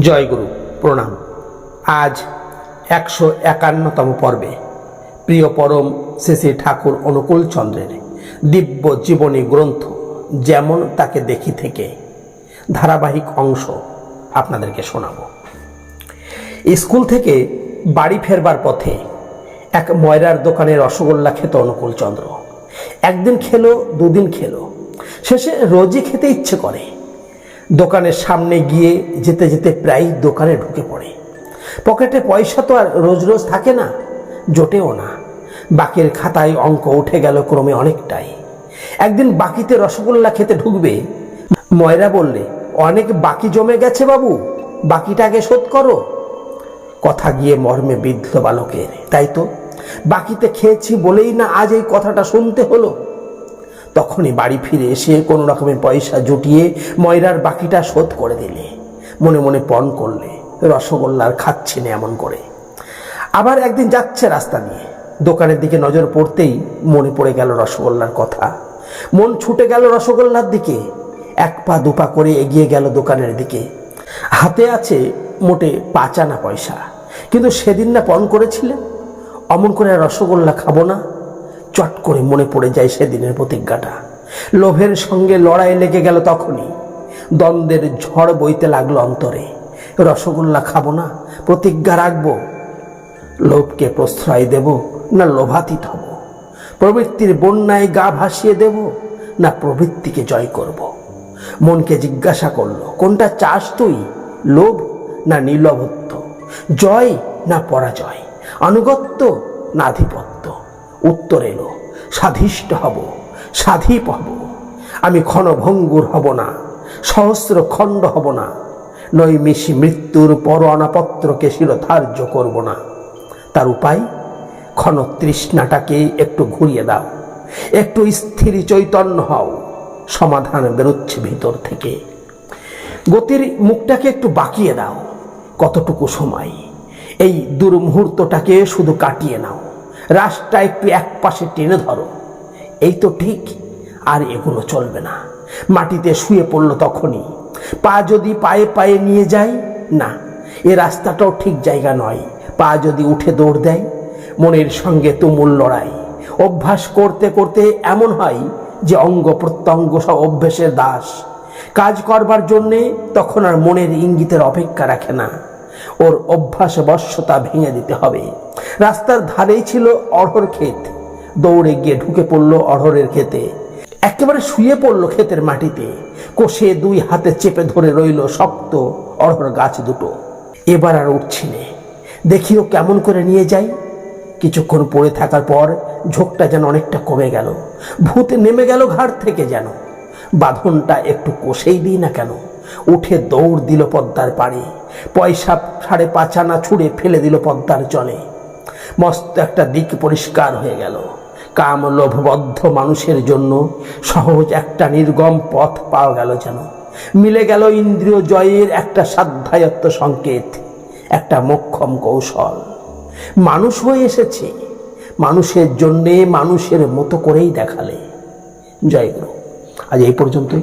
জয়গুরু, প্রণাম। আজ একশো একান্নতম পর্বে। প্রিয় পরম শ্রী ঠাকুর অনুকূল চন্দ্রের দিব্য জীবনী গ্রন্থ, যেমন তাকে দেখি থেকে, ধারাবাহিক অংশ আপনাদেরকে শোনাব। স্কুল থেকে বাড়ি ফেরবার পথে এক ময়রার দোকানে রসগোল্লা খেত অনুকূল চন্দ্র। একদিন খেলো, দুদিন খেলো। শেষে রোজই খেতে ইচ্ছে করে। দোকানের সামনে গিয়ে যেতে যেতে প্রায় দোকানে ঢুকে পড়ে। পকেটে পয়সা তো আর রোজ রোজ থাকে না, জোটেও না। বাকির খাতায় অঙ্ক উঠে গেল ক্রমে অনেকটাই। একদিন বাকিতে রসগোল্লা খেতে ঢুকবে, ময়রা বললে, অনেক বাকি জমে গেছে বাবু, বাকিটা আগে শোধ করো। কথা গিয়ে মর্মে বিদ্ধ বালকের। তাই তো, বাকিতে খেয়েছি বলেই না আজ এই কথাটা শুনতে হলো? তখনই বাড়ি ফিরে এসে কোনো রকমের পয়সা জুটিয়ে ময়রার বাকিটা শোধ করে দিলে। মনে মনে পণ করলে, রসগোল্লার খাচ্ছে না এমন করে। আবার একদিন যাচ্ছে রাস্তা দিয়ে। দোকানের দিকে নজর পড়তেই মনে পড়ে গেল রসগোল্লার কথা। মন ছুটে গেল রসগোল্লার দিকে। এক পা দুপা করে এগিয়ে গেল দোকানের দিকে। হাতে আছে মোটে পাঁচ আনা পয়সা। কিন্তু সেদিন না পণ করেছিলেন? অমন করে রসগোল্লা খাব না? চট করে মনে পড়ে যায় সেদিনের প্রতিজ্ঞাটা। লোভের সঙ্গে লড়াই লেগে গেল তখনই। দ্বন্দ্বের ঝড় বইতে লাগল অন্তরে। রসগোল্লা খাব না, প্রতিজ্ঞা রাখব। লোভকে প্রশ্রয় দেব না লোভাতীত হব। প্রবৃত্তির বন্যায় গা ভাসিয়ে দেব না প্রবৃত্তিকে জয় করব। মনকে জিজ্ঞাসা করল, কোনটা চাস তুই, লোভ না নির্লভত্ব জয় না পরাজয়? আনুগত্য না আধিপত্য? উত্তর এলো সাধিষ্ঠ হব সাধীপ হব। আমি ক্ষণভঙ্গুর হব না সহস্র খণ্ড হব না নৈমিষি মৃত্যুর পর অনাপত্রকে শিরধার্য করব না। তার উপায়? ক্ষণ তৃষ্ণাটাকে একটু ঘুরিয়ে দাও, একটু স্থির চৈতন্য হও, সমাধান বেরোচ্ছে ভিতর থেকে। গতির মুখটাকে একটু বাকিয়ে দাও, কতটুকু সময়? এই দুর্মুহূর্তটাকে শুধু কাটিয়ে নাও। রাসটা একটু এক পাশে টেনে ধরো। এই তো ঠিক, আর এগুলো চলবে না। মাটিতে শুয়ে পড়ল তখনই। পা যদি পায়ে পায়ে নিয়ে যায়, না, এ রাস্তাটাও ঠিক জায়গা নয়। পা যদি উঠে দৌড় দেয়, মনের সঙ্গে তুমুল লড়াই। অভ্যাস করতে করতে এমন হয় যে অঙ্গ প্রত্যঙ্গ সব অভ্যেসের দাস। কাজ করবার জন্যে তখন আর মনের ইঙ্গিতের অপেক্ষা রাখে না। ওর অভ্যাস বশ্যতা ভেঙে দিতে হবে। রাস্তার ধারেই ছিল অড়হর ক্ষেত। দৌড়ে গিয়ে ঢুকে পড়ল অড়হরের ক্ষেতে। একেবারে শুয়ে পড়ল ক্ষেতের মাটিতে। কষে দুই হাতে চেপে ধরে রইল শক্ত অড়হর গাছ দুটো। এবার আর উঠছি নে। দেখিও কেমন করে নিয়ে যাই কিছুক্ষণ পড়ে থাকার পর ঝোঁকটা যেন অনেকটা কমে গেল। ভূত নেমে গেল ঘাট থেকে যেন। বাঁধনটা একটু কষেই দিই না কেন। উঠে দৌড় দিল পদ্মার পাড়ে। পয়সা সাড়ে পাঁচ আনা ছুঁড়ে ফেলে দিল পদ্মার জলে। মস্ত একটা দিক পরিষ্কার হয়ে গেল। কাম লোভবদ্ধ মানুষের জন্য সহজ একটা নির্গম পথ পাওয়া গেল যেন। মিলে গেল ইন্দ্রিয় জয়ের একটা সাধ্যায়ত্ত সংকেত, একটা মক্ষম কৌশল। মানুষ হয়ে এসেছে। মানুষের জন্যে মানুষের মতো করেই দেখালে। জয় গুরু। আজ এই পর্যন্তই।